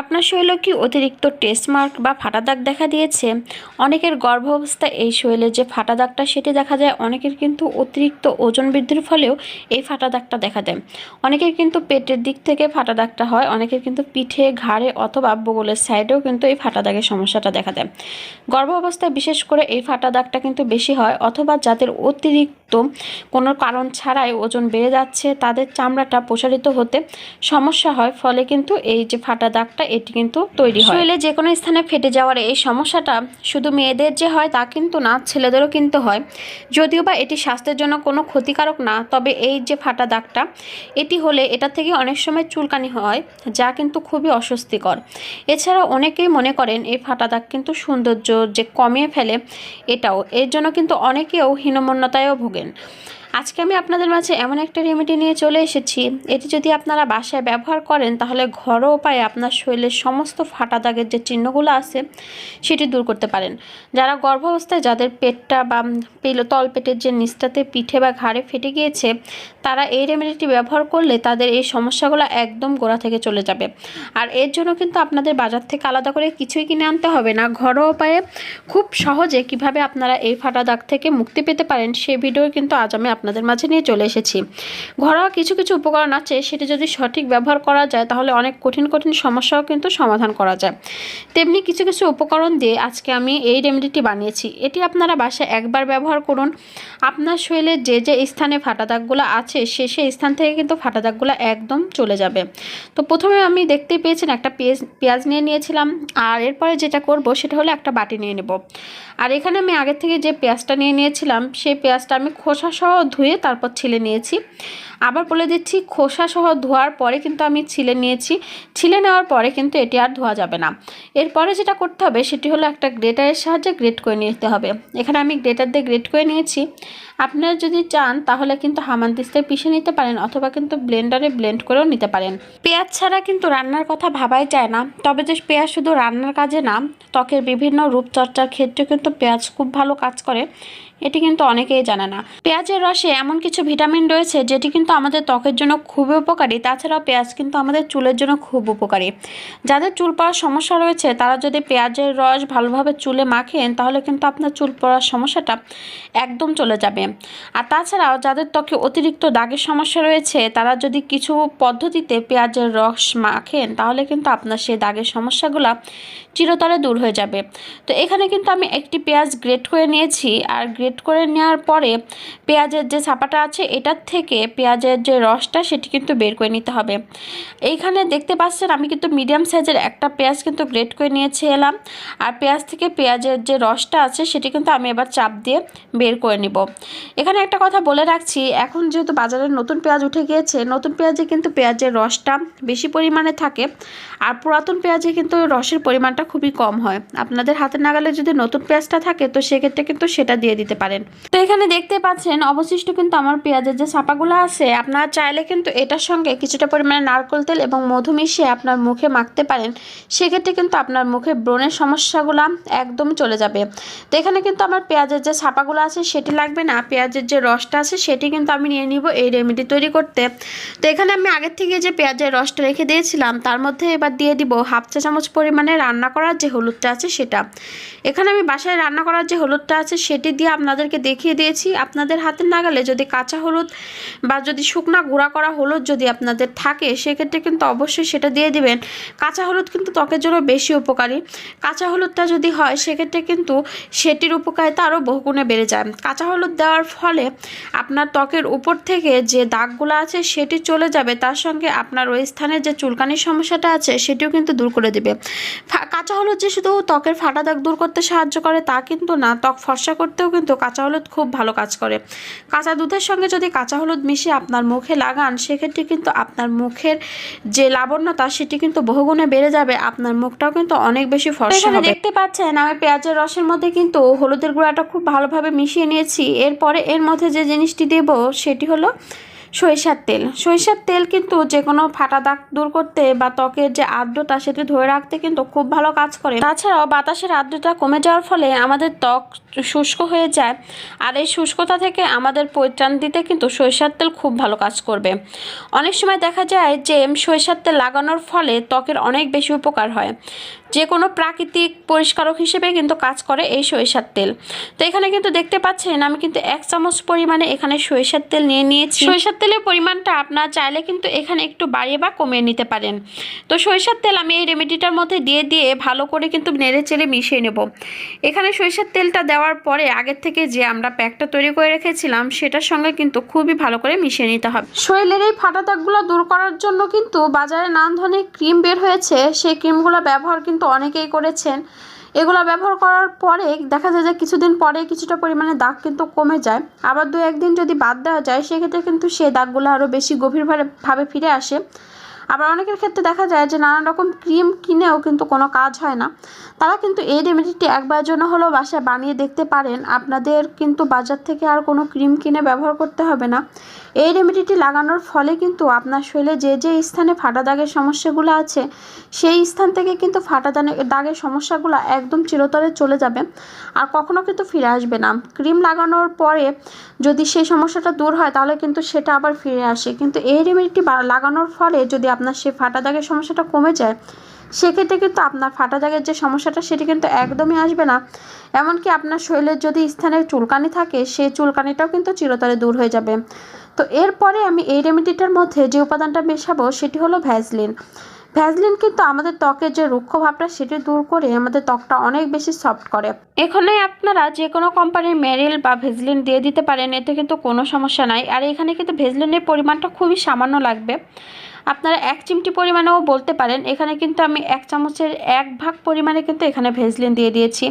আপনার শরীরে কি অতিরিক্ত টেস্ট মার্ক বা ফাটা দাগ দেখা দিয়েছে? অনেকের গর্ভ অবস্থায় এই শরীরে যে ফাটা দাগটা সেটি দেখা যায়, অনেকের কিন্তু অতিরিক্ত ওজন বৃদ্ধির ফলেও এই ফাটা দাগটা দেখা দেয়। অনেকের কিন্তু পেটের দিক থেকে ফাটা দাগটা হয়, অনেকের কিন্তু পিঠে, ঘাড়ে অথবা বগলের সাইডেও কিন্তু এই ফাটা দাগের সমস্যাটা দেখা দেয়। গর্ভ অবস্থায় বিশেষ করে এই ফাটা দাগটা কিন্তু বেশি হয়, অথবা যাদের অতিরিক্ত কোনো কারণ ছাড়াই ওজন বেড়ে যাচ্ছে, তাদের চামড়াটা প্রসারিত হতে সমস্যা হয়, ফলে কিন্তু এই যে ফাটা দাগটা, এটি কিন্তু তৈরি হয়। শরীরে যে কোনো স্থানে ফেটে যাওয়ার এই সমস্যাটা শুধু মেয়েদের যে হয় তা কিন্তু না, ছেলেদেরও কিন্তু হয়। যদিও বা এটি স্বাস্থ্যের জন্য কোনো ক্ষতিকারক না, তবে এই যে ফাটা দাগটা, এটি হলে এটা থেকে অনেক সময় চুলকানি হয়, যা কিন্তু খুবই অস্বস্তিকর। এছাড়া অনেকেই মনে করেন এই ফাটা দাগ কিন্তু সৌন্দর্য যে কমিয়ে ফেলে এটাও। এর জন্য কিন্তু অনেকেও হীনমন্যতায়ও ভোগেন আজকে আমি আপনাদের মাঝে এমন একটা রেমেডি নিয়ে চলে এসেছি। এটি যদি আপনারা বাসায় ব্যবহার করেন, তাহলে ঘরোয়া উপায়ে আপনার শরীরের সমস্ত ফাটা দাগের যে চিহ্নগুলো আছে, সেটি দূর করতে পারেন। যারা গর্ভাবস্থায়, যাদের পেটটা বা তল তলপেটের যে নিচটাতে পিঠে বা ঘাড়ে ফেটে গিয়েছে তারা এই রেমেডিটি ব্যবহার করলে তাদের এই সমস্যাগুলো একদম গোড়া থেকে চলে যাবে। আর এর জন্য কিন্তু আপনাদের বাজার থেকে আলাদা করে কিছুই কিনে আনতে হবে না। ঘরোয়া উপায়ে খুব সহজে কীভাবে আপনারা এই ফাটা দাগ থেকে মুক্তি পেতে পারেন সেই ভিডিও কিন্তু আজ আমি আপনাদের মাঝে নিয়ে চলে এসেছি। ঘরোয়া কিছু কিছু উপকরণ আছে, সেটি যদি সঠিক ব্যবহার করা যায় তাহলে অনেক কঠিন কঠিন সমস্যাও কিন্তু সমাধান করা যায়। তেমনি কিছু কিছু উপকরণ দিয়ে আজকে আমি এই রেমেডিটি বানিয়েছি। এটি আপনারা বাসায় একবার ব্যবহার করুন। আপনার শরীরে যে যে স্থানে ফাটা দাগগুলো আছে সে সে স্থান থেকে কিন্তু ফাটা দাগগুলো একদম চলে যাবে। তো প্রথমে আমি দেখতেই পেয়েছেন একটা পেঁয়াজ পেঁয়াজ নিয়ে নিয়েছিলাম। আর এরপরে যেটা করব সেটা হলো একটা বাটি নিয়ে নেব। আর এখানে আমি আগের থেকে যে পেঁয়াজটা নিয়ে নিয়েছিলাম, সেই পেঁয়াজটা আমি খোসা সহ ধুয়ে তারপর ছিলে নিয়েছি। আবার বলে দিচ্ছি, খোসা সহ ধোয়ার পরে কিন্তু আমি ছিলে নিয়েছি। ছিলে নেওয়ার পরে কিন্তু এটি আর ধোয়া যাবে না। এরপরে যেটা করতে হবে, সেটি হলো একটা গ্রেটারের সাহায্যে গ্রেট করে নিতে হবে। এখানে আমি গ্রেটার দিয়ে গ্রেট করে নিয়েছি। আপনারা যদি চান, তাহলে কিন্তু হামানদিস্তায় পিষে নিতে পারেন অথবা কিন্তু ব্লেন্ডারে ব্লেন্ড করেও নিতে পারেন। পেঁয়াজ ছাড়া কিন্তু রান্নার কথা ভাবাই যায় না। তবে যে পেঁয়াজ শুধু রান্নার কাজে না, ত্বকের বিভিন্ন রূপচর্চার ক্ষেত্রে কিন্তু পেঁয়াজ খুব ভালো কাজ করে। এটি কিন্তু অনেকেই জানে না। পেঁয়াজের রসে এমন কিছু ভিটামিন রয়েছে, যেটি কিন্তু আমাদের ত্বকের জন্য খুবই উপকারী। তাছাড়াও পেঁয়াজ কিন্তু আমাদের চুলের জন্য খুব উপকারী। যাদের চুল পড়ার সমস্যা রয়েছে, তারা যদি পেঁয়াজের রস ভালোভাবে চুলে মাখেন, তাহলে কিন্তু আপনার চুল পড়ার সমস্যাটা একদম চলে যাবে। আর তাছাড়াও যাদের ত্বকে অতিরিক্ত দাগের সমস্যা রয়েছে, তারা যদি কিছু পদ্ধতিতে পেঁয়াজের রস মাখেন, তাহলে কিন্তু আপনার সেই দাগের সমস্যাগুলো চিরতরে দূর হয়ে যাবে। তো এখানে কিন্তু আমি একটি পেঁয়াজ গ্রেট করে নিয়েছি, আর করে নেওয়ার পরে পেঁয়াজের যে ছাপাটা আছে এটার থেকে পেঁয়াজের যে রসটা সেটি কিন্তু বের করে নিতে হবে। এইখানে দেখতে পাচ্ছেন আমি কিন্তু মিডিয়াম সাইজের একটা পেঁয়াজ কিন্তু গ্রেট করে নিয়েছি এলাম। আর পেঁয়াজ থেকে পেঁয়াজের যে রসটা আছে সেটি কিন্তু আমি এবার চাপ দিয়ে বের করে নিব। এখানে একটা কথা বলে রাখছি, এখন যেহেতু বাজারে নতুন পেঁয়াজ উঠে গিয়েছে, নতুন পেঁয়াজে কিন্তু পেঁয়াজের রসটা বেশি পরিমাণে থাকে আর পুরাতন পেঁয়াজে কিন্তু রসের পরিমাণটা খুবই কম হয়। আপনাদের হাতে নাগালে যদি নতুন পেঁয়াজটা থাকে তো সেক্ষেত্রে কিন্তু সেটা দিয়ে দিতে পারেন। তো এখানে দেখতে পাচ্ছেন, অবশিষ্ট কিন্তু আমার পেঁয়াজের যে ছাপাগুলো আছে, আপনারা চাইলে কিন্তু এটার সঙ্গে কিছুটা পরিমাণে নারকোল তেল এবং মধু মিশিয়ে আপনার মুখে মাখতে পারেন। সেক্ষেত্রে কিন্তু আপনার মুখে ব্রণের সমস্যাগুলো একদম চলে যাবে। তো এখানে কিন্তু আমার পেঁয়াজের যে ছাপাগুলো আছে, সেটি লাগবে না। পেঁয়াজের যে রসটা আছে, সেটি কিন্তু আমি নিয়ে নিব এই রেমেডি তৈরি করতে। তো এখানে আমি আগের থেকে যে পেঁয়াজের রসটা রেখে দিয়েছিলাম, তার মধ্যে এবার দিয়ে দিব হাফ চা চামচ পরিমাণে রান্না করার যে হলুদটা আছে, সেটা। এখানে আমি বাসায় রান্না করার যে হলুদটা আছে, সেটি দিয়ে আপনাদেরকে দেখিয়ে দিয়েছি। আপনাদের হাতের নাগালে যদি কাঁচা হলুদ বা যদি শুকনা গুঁড়া করা হলুদ যদি আপনাদের থাকে, সেক্ষেত্রে কিন্তু অবশ্যই সেটা দিয়ে দিবেন। কাঁচা হলুদ কিন্তু ত্বকের জন্য বেশি উপকারী। কাঁচা হলুদটা যদি হয়, সেক্ষেত্রে কিন্তু সেটির উপকারিতা আরও বহুগুণে বেড়ে যায়। কাঁচা হলুদ দেওয়ার ফলে আপনার ত্বকের উপর থেকে যে দাগগুলো আছে, সেটি চলে যাবে। তার সঙ্গে আপনার ওই স্থানে যে চুলকানির সমস্যাটা আছে, সেটিও কিন্তু দূর করে দেবে। কাঁচা হলুদ যে শুধু ত্বকের ফাটা দাগ দূর করতে সাহায্য করে, তা কিন্তু না। ত্বক ফর্সা করতেও কিন্তু কাঁচা হলুদ খুব ভালো কাজ করে। কাঁচা দুধের সঙ্গে যদি কাঁচা হলুদ মিশিয়ে আপনার মুখে লাগান সেক্ষেত্রে কিন্তু আপনার মুখের যে লাবণ্যতা সেটি কিন্তু বহুগুণে বেড়ে যাবে। আপনার মুখটাও কিন্তু অনেক বেশি ফর্সা হবে। দেখতে পাচ্ছেন আমি পেঁয়াজের রসের মধ্যে কিন্তু হলুদের গুঁড়াটা খুব ভালোভাবে মিশিয়ে নিয়েছি। এরপরে এর মধ্যে যে জিনিসটি দেব সেটি হলো সরিষার তেল। সরিষার তেল কিন্তু যে কোনো ফাটা দাগ দূর করতে বা ত্বকের যে আর্দ্রতা সেটি ধরে রাখতে কিন্তু খুব ভালো কাজ করে। তাছাড়াও বাতাসের আর্দ্রতা কমে যাওয়ার ফলে আমাদের ত্বক শুষ্ক হয়ে যায় আর এই শুষ্কতা থেকে আমাদের পরিত্রাণ দিতে কিন্তু সরিষার তেল খুব ভালো কাজ করবে। অনেক সময় দেখা যায় যে সরিষার তেল লাগানোর ফলে ত্বকের অনেক বেশি উপকার হয়। যে কোনো প্রাকৃতিক পরিষ্কারক হিসেবে কিন্তু কাজ করে এই সরিষার তেল। তো এখানে কিন্তু দেখতে পাচ্ছেন আমি কিন্তু এক চামচ পরিমাণে এখানে সরিষার তেল নিয়ে নিয়েছি। সরিষার তেলের পরিমাণটা আপনার চাইলে কিন্তু এখানে একটু বাড়িয়ে বা কমিয়ে নিতে পারেন। তো সরিষার তেল আমি এই রেমেডিটার মধ্যে দিয়ে দিয়ে ভালো করে কিন্তু নেড়ে চেড়ে মিশিয়ে নেব। এখানে সরিষার তেলটা দেওয়ার পরে আগের থেকে যে আমরা প্যাকটা তৈরি করে রেখেছিলাম সেটার সঙ্গে কিন্তু খুবই ভালো করে মিশিয়ে নিতে হবে। শরীরের এই ফাটা দাগগুলো দূর করার জন্য কিন্তু বাজারে নানান ধরনের ক্রিম বের হয়েছে। সেই ক্রিমগুলো ব্যবহার কিন্তু অনেকেই করেছেন। এগুলো ব্যবহার করার পরে দেখা যায় যে কিছুদিন পরে কিছুটা পরিমাণে দাগ কিন্তু কমে যায়। আবার দু একদিন যদি বাদ দেওয়া যায়, সেক্ষেত্রে কিন্তু সেই দাগগুলো আরও বেশি গভীরভাবে ভাবে ফিরে আসে। আবার অনেকের ক্ষেত্রে দেখা যায় যে নানান রকম ক্রিম কিনেও কিন্তু কোনো কাজ হয় না। তারা কিন্তু এই রেমেডিটি একবার জন্য হলেও বাসায় বানিয়ে দেখতে পারেন। আপনাদের কিন্তু বাজার থেকে আর কোনো ক্রিম কিনে ব্যবহার করতে হবে না। এই রেমেডিটি লাগানোর ফলে কিন্তু আপনার শরীরে যে যে স্থানে ফাটা দাগের সমস্যাগুলো আছে, সেই স্থান থেকে কিন্তু ফাটা দাগের সমস্যাগুলো একদম চিরতরে চলে যাবে আর কখনো কিন্তু ফিরে আসবে না। ক্রিম লাগানোর পরে যদি সেই সমস্যাটা দূর হয়, তাহলে কিন্তু সেটা আবার ফিরে আসে। কিন্তু এই রেমেডিটি লাগানোর ফলে যদি আপনার সেই ফাটা দাগের সমস্যাটা কমে যায়, সেক্ষেত্রে কিন্তু আপনার ফাটা দাগের যে সমস্যাটা সেটি কিন্তু একদমই আসবে না। এমনকি আপনার শরীরের যদি স্থানে চুলকানি থাকে সেই চুলকানিটাও কিন্তু চিরতরে দূর হয়ে যাবে। তো এরপরে আমি এই রেমেডিটার মধ্যে যে উপাদানটা মেশাবো, সেটি হলো ভ্যাজলিন ভ্যাজলিন কিন্তু আমাদের ত্বকের যে রুক্ষ ভাবটা, সেটি দূর করে আমাদের ত্বকটা অনেক বেশি সফট করে। এখানে আপনারা যে কোনো কোম্পানির মেরিল বা ভেজলিন দিয়ে দিতে পারেন, এতে কিন্তু কোনো সমস্যা নাই। আর এখানে কিন্তু ভেজলিনের পরিমাণটা খুবই সামান্য লাগবে। আপনারা এক চিমটি পরিমাণেও বলতে পারেন, এখানে কিন্তু আমি এক চামচের এক ভাগ পরিমাণে কিন্তু এখানে ভেজলিন দিয়ে দিয়েছি।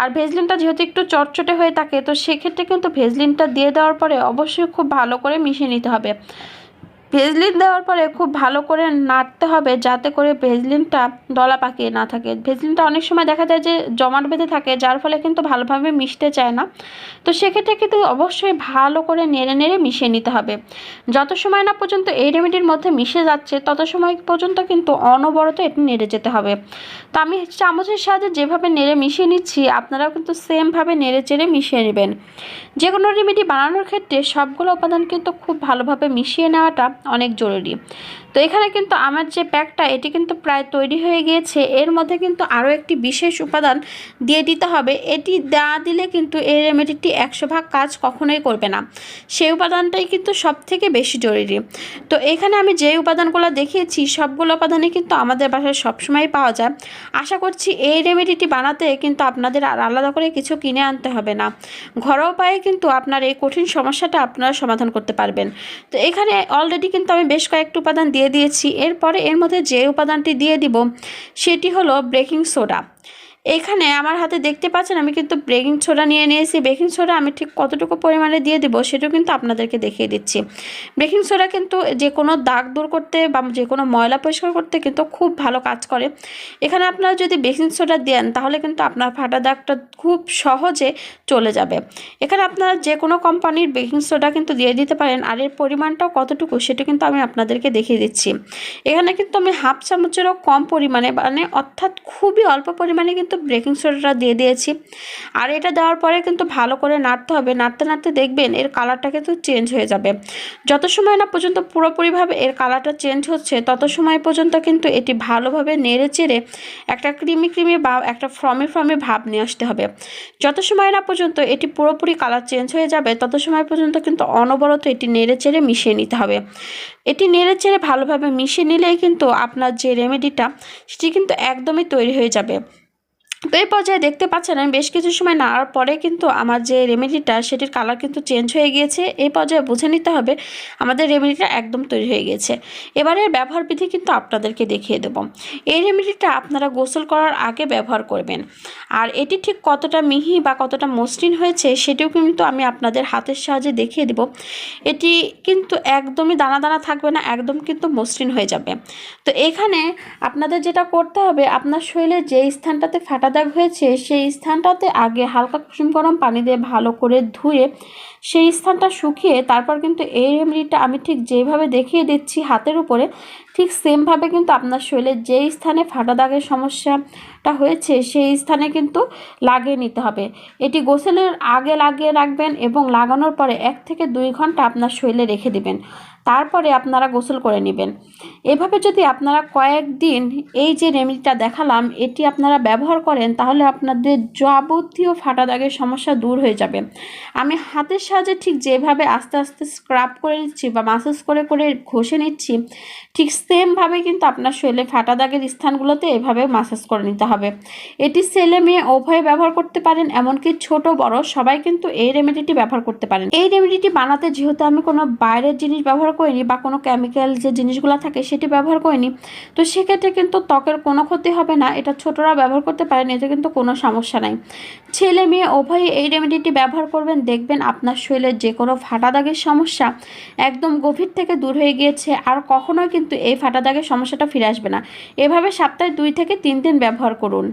আর ভেজলিনটা যেহেতু একটু চটচটে হয়ে থাকে, তো সেক্ষেত্রে কিন্তু ভেজলিনটা দিয়ে দেওয়ার পরে অবশ্যই খুব ভালো করে মিশিয়ে নিতে হবে। ভেজলিন দেওয়ার পরে খুব ভালো করে নাড়তে হবে যাতে করে ভেজলিনটা দলা পাকিয়ে না থাকে। ভেজলিনটা অনেক সময় দেখা যায় যে জমাট বেঁধে থাকে, যার ফলে কিন্তু ভালোভাবে মিশতে চায় না। তো সেক্ষেত্রে কিন্তু অবশ্যই ভালো করে নেড়ে নেড়ে মিশিয়ে নিতে হবে। যত সময় না পর্যন্ত এই রেমেডির মধ্যে মিশে যাচ্ছে, তত সময় পর্যন্ত কিন্তু অনবরত এটি নেড়ে যেতে হবে। তো আমি চামচের সাহায্যে যেভাবে নেড়ে মিশিয়ে নিচ্ছি, আপনারাও কিন্তু সেমভাবে নেড়ে চেড়ে মিশিয়ে নেবেন। যে কোনো রেমেডি বানানোর ক্ষেত্রে সবগুলো উপাদান কিন্তু খুব ভালোভাবে মিশিয়ে নেওয়াটা অনেক জরুরি। তো এখানে কিন্তু আমার যে প্যাকটা, এটি কিন্তু প্রায় তৈরি হয়ে গিয়েছে। এর মধ্যে কিন্তু আরও একটি বিশেষ উপাদান দিয়ে দিতে হবে। এটি দেওয়া দিলে কিন্তু এই রেমেডিটি একশো ভাগ কাজ কখনোই করবে না। সেই উপাদানটাই কিন্তু সব থেকে বেশি জরুরি। তো এখানে আমি যে উপাদানগুলো দেখিয়েছি, সবগুলো উপাদানই কিন্তু আমাদের বাসায় সবসময় পাওয়া যায়। আশা করছি এই রেমেডিটি বানাতে কিন্তু আপনাদের আর আলাদা করে কিছু কিনে আনতে হবে না। ঘরোয়া উপায়ে কিন্তু আপনার এই কঠিন সমস্যাটা আপনারা সমাধান করতে পারবেন। তো এখানে অলরেডি কিন্তু আমি বেশ কয়েকটি উপাদান দিয়ে দিয়েছি। এরপরে এর মধ্যে যে উপাদানটি দিয়ে দিব, সেটি হলো বেকিং সোডা এখানে আমার হাতে দেখতে পাচ্ছেন, আমি কিন্তু বেকিং সোডা নিয়ে নিয়েছি। বেকিং সোডা আমি ঠিক কতটুকু পরিমাণে দিয়ে দেবো সেটাও কিন্তু আপনাদেরকে দেখিয়ে দিচ্ছি। বেকিং সোডা কিন্তু যে কোনো দাগ দূর করতে বা যে কোনো ময়লা পরিষ্কার করতে কিন্তু খুব ভালো কাজ করে। এখানে আপনারা যদি বেকিং সোডা দেন, তাহলে কিন্তু আপনার ফাটা দাগটা খুব সহজে চলে যাবে। এখানে আপনারা যে কোনো কোম্পানির বেকিং সোডা কিন্তু দিয়ে দিতে পারেন, আর এর পরিমাণটাও কতটুকু সেটা কিন্তু আমি আপনাদেরকে দেখিয়ে দিচ্ছি। এখানে কিন্তু আমি হাফ চামচেরও কম পরিমাণে মানে অর্থাৎ খুবই অল্প পরিমাণে কিন্তু কিন্তু বেকিং সোডাটা দিয়ে দিয়েছি। আর এটা দেওয়ার পরে কিন্তু ভালো করে নাড়তে হবে। নাড়তে নাড়তে দেখবেন এর কালারটা কিন্তু চেঞ্জ হয়ে যাবে। যত সময় না পর্যন্ত পুরোপুরিভাবে এর কালারটা চেঞ্জ হচ্ছে, তত সময় পর্যন্ত কিন্তু এটি ভালোভাবে নেড়ে চেড়ে একটা ক্রিমি ক্রিমি বা একটা ফ্রমে ফ্রমে ভাব নিয়ে আসতে হবে। যত সময় না পর্যন্ত এটি পুরোপুরি কালার চেঞ্জ হয়ে যাবে, তত সময় পর্যন্ত কিন্তু অনবরত এটি নেড়ে চেড়ে মিশিয়ে নিতে হবে। এটি নেড়ে চেড়ে ভালোভাবে মিশিয়ে নিলেই কিন্তু আপনার যে রেমেডিটা সেটি কিন্তু একদমই তৈরি হয়ে যাবে। তো এই পর্যায়ে দেখতে পাচ্ছেন আমি বেশ কিছু সময় নাড়ার পরে কিন্তু আমার যে রেমেডিটা সেটির কালার কিন্তু চেঞ্জ হয়ে গিয়েছে। এই পর্যায়ে বুঝে নিতে হবে আমাদের রেমেডিটা একদম তৈরি হয়ে গিয়েছে। এবারে ব্যবহার বিধি কিন্তু আপনাদেরকে দেখিয়ে দেব। এই রেমেডিটা আপনারা গোসল করার আগে ব্যবহার করবেন। আর এটি ঠিক কতটা মিহি বা কতটা মসৃণ হয়েছে, সেটিও কিন্তু আমি আপনাদের হাতের সাহায্যে দেখিয়ে দেব। এটি কিন্তু একদমই দানা দানা থাকবে না, একদম কিন্তু মসৃণ হয়ে যাবে। তো এখানে আপনাদের যেটা করতে হবে, আপনার শরীরে যে স্থানটাতে ফাটা দাগ হয়েছে, সেই স্থানটাতে আগে হালকা কুসুম গরম পানি দিয়ে ভালো করে ধুয়ে সেই স্থানটা শুকিয়ে তারপর কিন্তু এই রেমেডিটা আমি ঠিক যেভাবে দেখিয়ে দিচ্ছি হাতের উপরে, ঠিক সেমভাবে কিন্তু আপনার শরীরে যেই স্থানে ফাটা দাগের সমস্যাটা হয়েছে সেই স্থানে কিন্তু লাগিয়ে নিতে হবে। এটি গোসলের আগে লাগিয়ে রাখবেন এবং লাগানোর পরে এক থেকে দুই ঘণ্টা আপনার শরীরে রেখে দিবেন। তারপরে আপনারা গোসল করে নেবেন। এভাবে যদি আপনারা কয়েকদিন এই যে রেমেডিটা দেখালাম, এটি আপনারা ব্যবহার করেন, তাহলে আপনাদের যাবতীয় ফাটা দাগের সমস্যা দূর হয়ে যাবে। আমি হাতের সাহায্যে ঠিক যেভাবে আস্তে আস্তে স্ক্রাব করে নিচ্ছি বা মাসাজ করে করে ঘষে নিচ্ছি, ঠিক সেমভাবে কিন্তু আপনার শরীরে ফাটা দাগের স্থানগুলোতে এভাবে মাসাজ করে নিতে হবে। এটি ছেলে মেয়ে উভয়ে ব্যবহার করতে পারেন, এমনকি ছোট, বড় সবাই কিন্তু এই রেমেডিটি ব্যবহার করতে পারেন। এই রেমেডিটি বানাতে যেহেতু আমি কোনো বাইরের জিনিস ব্যবহার করিনি বা কোনো কেমিক্যাল যে জিনিসগুলো থাকে সেটি ব্যবহার করিনি, তো সেক্ষেত্রে কিন্তু ত্বকের কোনো ক্ষতি হবে না। এটা ছোটরা ব্যবহার করতে পারেন, এতে কিন্তু কোনো সমস্যা নাই। ছেলে মেয়ে উভয়ে এই রেমেডিটি ব্যবহার করবেন, দেখবেন আপনার শরীরের যে কোনো ফাটা দাগের সমস্যা একদম গভীর থেকে দূর হয়ে গিয়েছে, আর কখনোই কিন্তু এই ফাটা দাগের সমস্যাটা ফিরে আসবে না। এভাবে সপ্তাহে দুই থেকে তিন দিন ব্যবহার করুন।